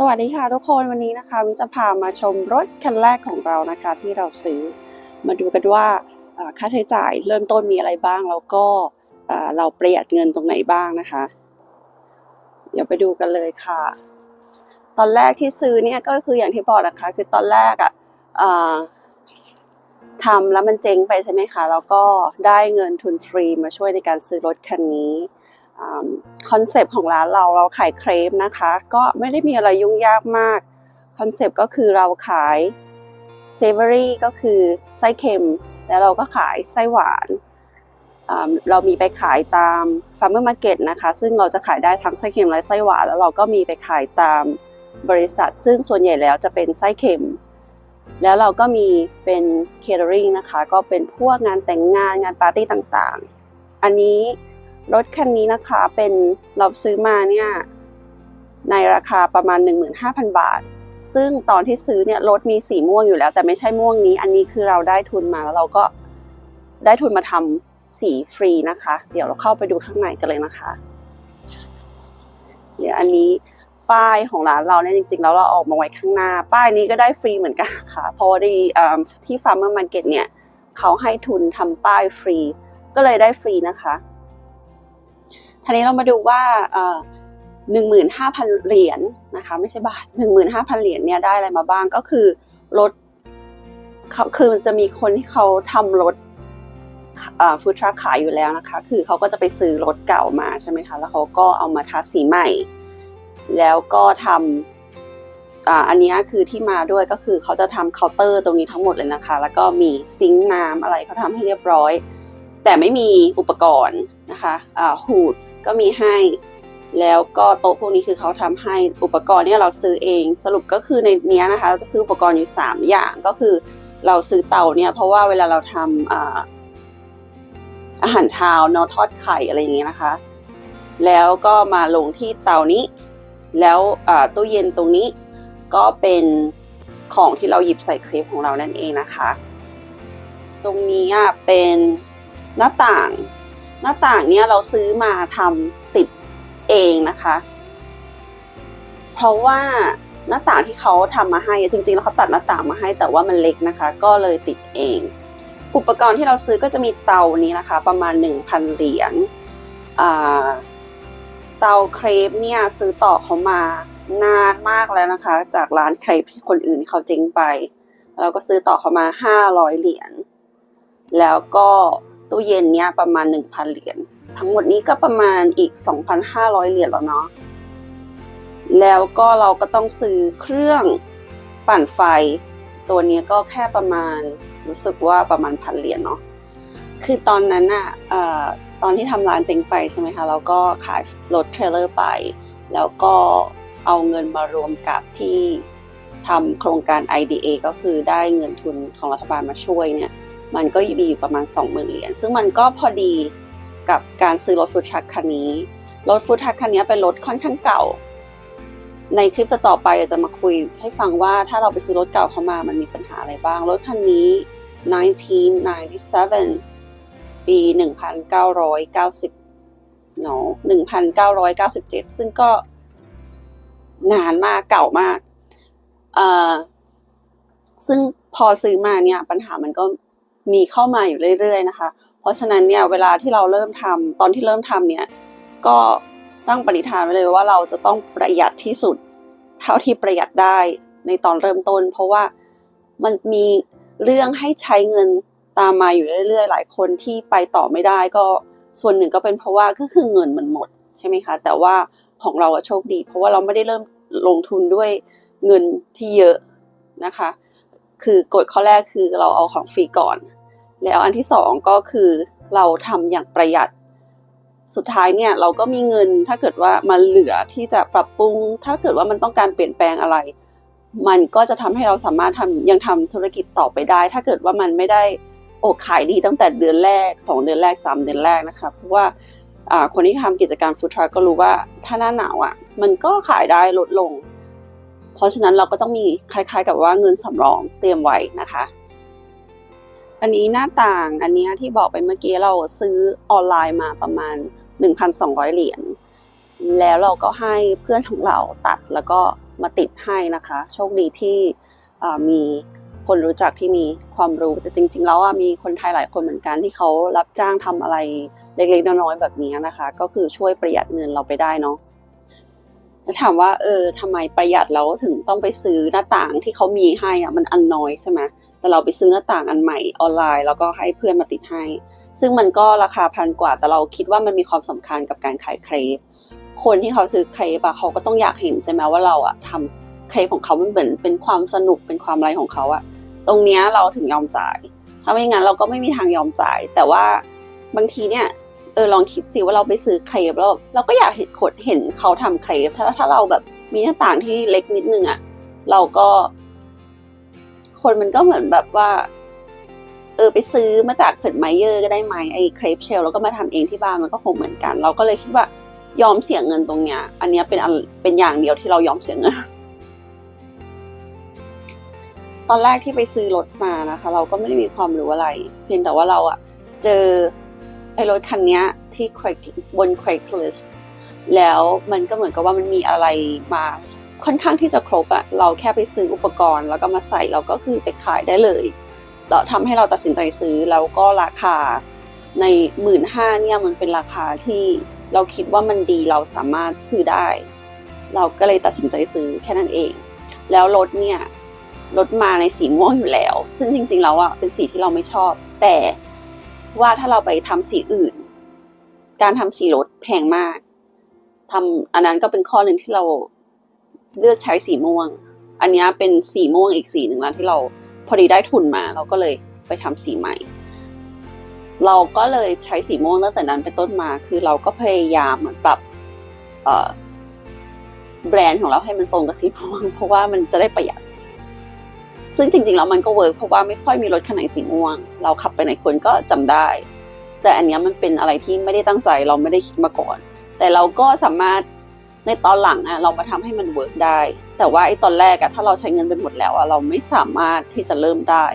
สวัสดีค่ะทุกคนวันนี้นะคะวิจะพามาชมรถคันแรกของเรานะคะที่เราซื้อมาดูกันว่าค่าใช้จ่ายเริ่มต้นมีอะไรบ้าง แล้วก็เราประหยัดเงินตรงไหนบ้างนะคะ เดี๋ยวไปดูกันเลยค่ะ ตอนแรกที่ซื้อเนี่ยก็คืออย่างที่บอกนะคะ คือตอนแรกอะอ่าทำแล้วมันเจ๊งไปใช่ไหมคะแล้วก็ได้เงินทุนฟรีมาช่วยในการซื้อรถคันนี้ คอนเซปต์ของร้านเราเราขายเครปนะคะ ก็ไม่ได้มีอะไรยุ่งยากมากคอนเซปต์ก็คือเราขายเซเวอรี่ก็คือไส้เค็ม แล้วเราก็ขายไส้หวานเรามีไปขายตามฟาร์มเมอร์มาร์เก็ตนะคะ ซึ่งเราจะขายได้ทั้งไส้เค็มและไส้หวาน แล้วเราก็มีไปขายตามบริษัท ซึ่งส่วนใหญ่แล้วจะเป็นไส้เค็ม แล้วเราก็มีเป็นเคเ e อริงนะคะ ก็เป็นพวกงานแต่งงานงานปาร์ตี้ต่างๆ อันนี้ รถคันนี้นะคะเป็นเราซื้อมาเนี่ยในราคาประมาณ 15,000 บาท ซึ่งตอนที่ซื้อเนี่ยรถมีสีม่วงอยู่แล้ว แต่ไม่ใช่ม่วงนี้ อันนี้คือเราได้ทุนมาแล้วเราก็ได้ทุนมาทำสีฟรีนะคะ เดี๋ยวเราเข้าไปดูข้างในกันเลยนะคะ เดี๋ยวอันนี้ป้ายของร้านเราเนี่ยจริงๆ แล้วเราออกมาไว้ข้างหน้า ป้ายนี้ก็ได้ฟรีเหมือนกันค่ะ เพราะว่าที่เอิ่มที่ Farmer Market เนี่ยเขาให้ทุนทำป้ายฟรี ก็เลยได้ฟรีนะคะ ทีนี้เรามาดูว่าหนึ่งหมื่นห้าพันเหรียญนะคะไม่ใช่บาทหนึ่งหมื่นห้าพันเหรียญเนี่ยได้อะไรมาบ้างก็คือรถคือมันจะมีคนที่เขาทำรถฟู้ดทรัคขายอยู่แล้วนะคะ คือเขาก็จะไปซื้อรถเก่ามาใช่ไหมคะ แล้วเขาก็เอามาทาสีใหม่ แล้วก็ทำออันนี้คือที่มาด้วยก็คือเขาจะทำเคาน์เตอร์ตรงนี้ทั้งหมดเลยนะคะ แล้วก็มีซิงค์น้ำอะไรเขาทำให้เรียบร้อย แต่ไม่มีอุปกรณ์นะคะอ่าหูดก็มีให้ แล้วก็โต๊ะพวกนี้คือเขาทำให้อุปกรณ์เนี่ยเราซื้อเอง สรุปก็คือในนี้นะคะเราจะซื้ออุปกรณ์อยู่ 3 อย่างก็คือเราซื้อเตาเนี่ยเพราะว่าเวลาเราทำอ่าอาหารเช้าเนาะทอดไข่อะไรอย่างเงี้ยนะคะ แล้วก็มาลงที่เตานี้ แล้วตู้เย็นตรงนี้ก็เป็นของที่เราหยิบใส่เครปของเรานั่นเองนะคะ ตรงนี้อะเป็น หน้าต่าง หน้าต่างเนี่ยเราซื้อมาทำติดเองนะคะ เพราะว่าหน้าต่างที่เขาทำมาให้จริงๆแล้วเขาตัดหน้าต่างมาให้แต่ว่ามันเล็กนะคะ ก็เลยติดเอง อุปกรณ์ที่เราซื้อก็จะมีเตานี้นะคะ ประมาณ 1,000 เหรียญเตาเครปเนี่ยซื้อต่อเขามานานมากแล้วนะคะ จากร้านเครปที่คนอื่นเขาเจ๊งไป เราก็ซื้อต่อเขามา 500 เหรียญแล้วก็ ตู้เย็นเนี้ยประมาณ 1,000 เหรียญ ทั้งหมดนี้ก็ประมาณอีก 2,500 เหรียญแล้วเนาะ แล้วก็เราก็ต้องซื้อเครื่องปั่นไฟ ตัวนี้ก็แค่ประมาณรู้สึกว่าประมาณพันเหรียญเนาะ คือตอนนั้นอะตอนที่ทำร้านเจ๊งไปใช่ไหมคะ เราก็ขายรถเทรลเลอร์ไป แล้วก็เอาเงินมารวมกับที่ทำโครงการ IDA ก็คือได้เงินทุนของรัฐบาลมาช่วยเนี่ย มันก็มีอยู่ประมาณ 20,000 เหรียญซึ่งมันก็พอดีกับการซื้อรถฟูดทรัคคันนี้ รถฟูดทรัคคันนี้เป็นรถค่อนข้างเก่า ในคลิปต่อไปจะมาคุยให้ฟังว่าถ้าเราไปซื้อรถเก่าเข้ามา มันมีปัญหาอะไรบ้าง รถคันนี้ 1997 ปี 1990เนาะ1997 ซึ่งก็นานมากเก่ามาก เอ่อ ซึ่งพอซื้อมาเนี่ยปัญหามันก็ มีเข้ามาอยู่เรื่อยๆนะคะ เพราะฉะนั้นเนี่ยเวลาที่เราเริ่มทำตอนที่เริ่มทำเนี่ยก็ตั้งปณิธานไว้เลยว่าเราจะต้องประหยัดที่สุด เท่าที่ประหยัดได้ในตอนเริ่มต้น เพราะว่ามันมีเรื่องให้ใช้เงินตามมาอยู่เรื่อยๆ หลายคนที่ไปต่อไม่ได้ก็ส่วนหนึ่งก็เป็นเพราะว่าก็คือเงินมันหมดใช่ไหมคะ แต่ว่าของเราโชคดี เพราะว่าเราไม่ได้เริ่มลงทุนด้วยเงินที่เยอะนะคะ คือกฎข้อแรกคือเราเอาของฟรีก่อน แล้วอันที่สองก็คือเราทำอย่างประหยัด สุดท้ายเนี่ยเราก็มีเงินถ้าเกิดว่ามันเหลือที่จะปรับปรุง ถ้าเกิดว่ามันต้องการเปลี่ยนแปลงอะไร มันก็จะทำให้เราสามารถทำยังทำธุรกิจต่อไปได้ ถ้าเกิดว่ามันไม่ได้โอกขายดีตั้งแต่เดือนแรก 2 เดือนแรก 3 เดือนแรกนะคะเพราะว่าคนที่ทำกิจการฟู้ดทรัคก็รู้ว่าถ้าหน้าหนาวอะมันก็ขายได้ลดลง เพราะฉะนั้นเราก็ต้องมีคล้ายๆกับว่าเงินสำรองเตรียมไว้นะคะ อันนี้หน้าต่างอันนี้ที่บอกไปเมื่อกี้เราซื้อออนไลน์มาประมาณ 1,200 เหรียญแล้วเราก็ให้เพื่อนของเราตัดแล้วก็มาติดให้นะคะ โชคดีที่มีคนรู้จักที่มีความรู้แต่จริง ๆ แล้วมีคนไทยหลายคนเหมือนกันที่เขารับจ้างทำอะไรเล็กๆน้อยๆแบบนี้นะคะ ก็คือช่วยประหยัดเงินเราไปได้เนาะ ถามว่าเออทำไมประหยัดแล้วถึงต้องไปซื้อหน้าต่างที่เขามีให้อะมันอันน้อยใช่ไหมแต่เราไปซื้อหน้าต่างอันใหม่ออนไลน์ แล้วก็ให้เพื่อนมาติดให้ ซึ่งมันก็ราคาพันกว่า แต่เราคิดว่ามันมีความสำคัญกับการขายเครปคนที่เขาซื้อเครปอะเขาก็ต้องอยากเห็นใช่ไหมว่าเราอะทำเครปของเขามันเหมือนเป็นความสนุกเป็นความอะไรของเขาอะตรงเนี้ยเราถึงยอมจ่าย ถ้าไม่งั้นเราก็ไม่มีทางยอมจ่าย แต่ว่าบางทีเนี่ย ออลองคิดสิว่าเราไปซื้อเครปแล้วเราก็อยากเห็นคนเห็นเขาทำเครปถ้าถ้าเราแบบมีหน้าต่างที่เล็กนิดนึงอะเราก็ คนมันก็เหมือนแบบว่า เออไปซื้อมาจากเฟรดไมเยอร์ก็ได้ไหมไอ้เครปเชลแล้วก็มาทำเองที่บ้านมันก็คงเหมือนกัน เราก็เลยคิดว่ายอมเสียเงินตรงเนี้ย อันเนี้ยเป็นอันเป็นอย่างเดียวที่เรายอมเสียเงิน ตอนแรกที่ไปซื้อรถมานะคะ เราก็ไม่ได้มีความรู้อะไร เพียงแต่ว่าเราอะเจอ ไอ้รถคันนี้ที่ Craig บน Craigslist แล้วมันก็เหมือนกับว่ามันมีอะไรมาค่อนข้างที่จะครบอะเราแค่ไปซื้ออุปกรณ์ แล้วก็มาใส่เราก็คือไปขายได้เลยแล้วทำให้เราตัดสินใจซื้อแล้วก็ราคาในหมื่นห้าเนี่ยมันเป็นราคาที่เราคิดว่ามันดีเราสามารถซื้อได้ เราก็เลยตัดสินใจซื้อแค่นั้นเอง แล้วรถเนี่ยรถมาในสีม่วงอยู่แล้ว ซึ่งจริงๆแล้วอะเป็นสีที่เราไม่ชอบ แต่ ว่าถ้าเราไปทำสีอื่น การทำสีรถแพงมากทำอันนั้นก็เป็นข้อหนึ่งที่เราเลือกใช้สีม่วง อันนี้เป็นสีม่วงอีกสีหนึ่งแล้วที่เราพอดีได้ทุนมา เราก็เลยไปทำสีใหม่ เราก็เลยใช้สีม่วงตั้งแต่นั้นเป็นต้นมา คือเราก็พยายามเหมือนปรับแบรนด์ของเราให้มันตรงกับสีม่วงเพราะว่ามันจะได้ประหยัด ซึ่งจริงๆแล้วมันก็เวิร์กเพราะว่าไม่ค่อยมีรถคันไหนสีม่วง เราขับไปไหนคนก็จำได้ แต่อันนี้มันเป็นอะไรที่ไม่ได้ตั้งใจเราไม่ได้คิดมาก่อน แต่เราก็สามารถในตอนหลังอะเรามาทำให้มันเวิร์กได้ แต่ว่าไอ้ตอนแรกอะถ้าเราใช้เงินไปหมดแล้วอะเราไม่สามารถที่จะเริ่มได้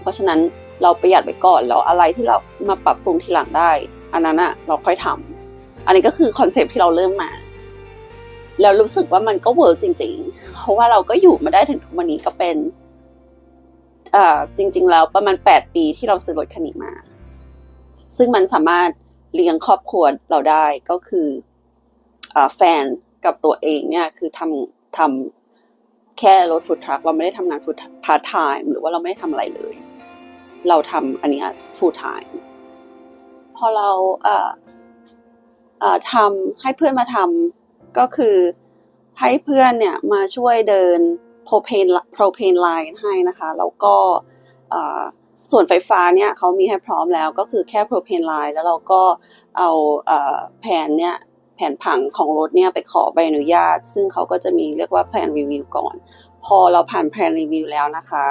เพราะฉะนั้นเราประหยัดไปก่อนแล้วอะไรที่เรามาปรับปรุงทีหลังได้ อันนั้นอะเราค่อยทำอันนี้ก็คือคอนเซปที่เราเริ่มมาแล้วรู้สึกว่ามันก็เวิร์กจริง ๆ เพราะว่าเราก็อยู่มาได้ถึงทุกวันนี้ก็เป็น จริง ๆ แล้วประมาณแปดปีที่เราซื้อรถคันนี้มา ซึ่งมันสามารถเลี้ยงครอบครัวเราได้ก็คืออแฟนกับตัวเองเนี่ยคือทำทำแค่รถฟู้ดทรัคเราไม่ได้ทำงานฟู้ดพาร์ทไทม์หรือว่าเราไม่ได้ทำอะไรเลย เราทำอันนี้ฟูลไทม์พอเราเทำให้เพื่อนมาทำก็คือให้เพื่อนเนี่ยมาช่วยเดิน พเพนโพรเพนไลน์ให้นะคะ แล้วก็ส่วนไฟฟ้าเนี่ยเขามีให้พร้อมแล้วก็คือแค่โพรเพนไลน์แล้วเราก็เอาแผนเนี่ยแผนผังของรถเนี่ยไปขอใบอนุญาต ซึ่งเขาก็จะมีเรียกว่าแผนรีวิวก่อน พอเราผ่านแผนรีวิวแล้วนะคะ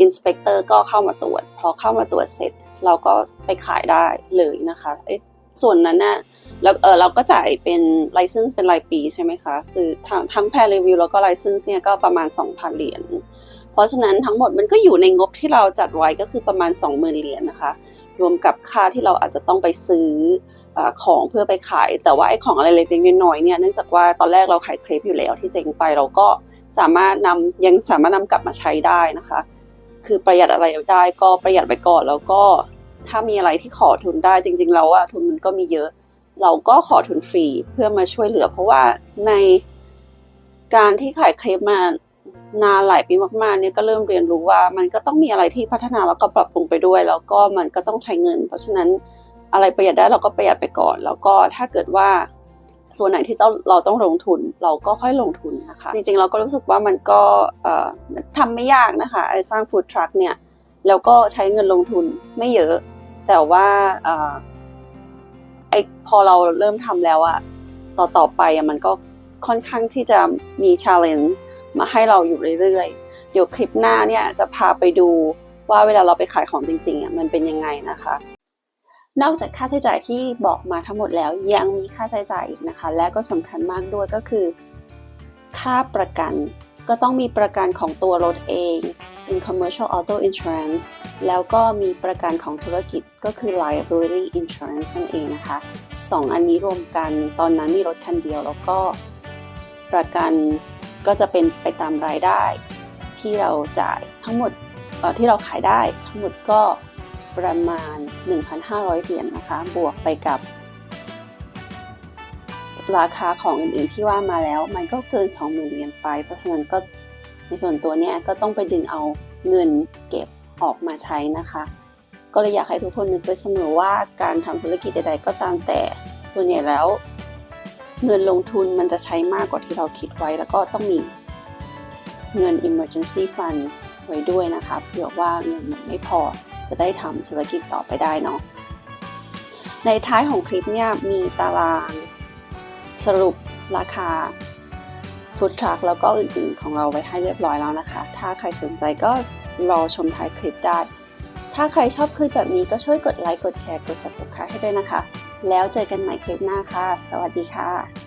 อินสเปกเตอร์ก็เข้ามาตรวจ พอเข้ามาตรวจเสร็จ เราก็ไปขายได้เลยนะคะ ส่วนนั้นนะ่ะแล้วเออเราก็จ่ายเป็นไลเซนส์เป็นรายปีใช่ไหมคะซื้อทั้งทั้งแพรรีวิวแล้วก็ไลเซนส์เนี่ยก็ประมาณ 2,000 เหรียญเพราะฉะนั้นทั้งหมดมันก็อยู่ในงบที่เราจัดไว้ก็คือประมาณ 20,000 เหรียญนะคะ รวมกับค่าที่เราอาจจะต้องไปซื้ออของเพื่อไปขาย แต่ว่าไอ้ของอะไรเล็กๆน้อยๆเนี่ยเนื่องจากว่าตอนแรกเราขายเครปอยู่แล้วที่เจ๊งไปเราก็สามารถนำยังสามารถนำกลับมาใช้ได้นะคะ คือประหยัดอะไรได้ก็ประหยัดไปก่อนแล้วก็ ถ้ามีอะไรที่ขอทุนได้จริง ๆ แล้วอะทุนมันก็มีเยอะ เราก็ขอทุนฟรีเพื่อมาช่วยเหลือ เพราะว่าในการที่ขายคลิปมานานหลายปีมากๆเนี่ยก็เริ่มเรียนรู้ว่ามันก็ต้องมีอะไรที่พัฒนาแล้วก็ปรับปรุงไปด้วย แล้วก็มันก็ต้องใช้เงิน เพราะฉะนั้นอะไรประหยัดได้เราก็ประหยัดไปก่อน แล้วก็ถ้าเกิดว่าส่วนไหนที่ต้องเราต้องลงทุนเราก็ค่อยลงทุนนะคะ จริงๆเราก็รู้สึกว่ามันก็ทำไม่ยากนะคะไอ้สร้างฟู้ดทรัคเนี่ยแล้วก็ใช้เงินลงทุนไม่เยอะ แต่ว่าไอ้พอเราเริ่มทำแล้วอะต่อต่อไปอะมันก็ค่อนข้างที่จะมี challenge มาให้เราอยู่เรื่อยๆ เดี๋ยวคลิปหน้าเนี่ยจะพาไปดูว่าเวลาเราไปขายของจริงๆอะมันเป็นยังไงนะคะ นอกจากค่าใช้จ่ายที่บอกมาทั้งหมดแล้วยังมีค่าใช้จ่ายอีกนะคะ และก็สำคัญมากด้วยก็คือ ค่าประกันก็ต้องมีประกันของตัวรถเองเป็น commercial auto insurance แล้วก็มีประกันของธุรกิจก็คือ liability insurance นั่นเองนะคะสองอันนี้รวมกันตอนนั้นมีรถคันเดียว แล้วก็ประกันก็จะเป็นไปตามรายได้ที่เราจ่ายทั้งหมดที่เราขายได้ทั้งหมดก็ประมาณ 1,500 เหรียญนะคะ บวกไปกับ ราคาของอื่นๆที่ว่ามาแล้ว มันก็เกิน 20,000 เหรียญไป เพราะฉะนั้นก็ในส่วนตัวเนี้ยก็ต้องไปดึงเอาเงินเก็บ ออกมาใช้นะคะ ก็เลยอยากให้ทุกคนนึกไว้เสมอว่าการทำธุรกิจใด ๆ ก็ตามแต่ ส่วนใหญ่แล้ว เงินลงทุนมันจะใช้มากกว่าที่เราคิดไว้ แล้วก็ต้องมีเงิน emergency fund ไว้ด้วยนะคะเผื่อว่าเงินมันไม่พอจะได้ทำธุรกิจต่อไปได้เนาะในท้ายของคลิปเนี่ยมีตารางสรุปราคา ฟู้ดทรัคแล้วก็อื่นๆ ของเราไว้ให้เรียบร้อยแล้วนะคะ ถ้าใครสนใจก็รอชมท้ายคลิปได้ ถ้าใครชอบคลิปแบบนี้ก็ช่วยกดไลค์ กดแชร์ กด subscribe ให้ด้วยนะคะ แล้วเจอกันใหม่คลิปหน้าค่ะ สวัสดีค่ะ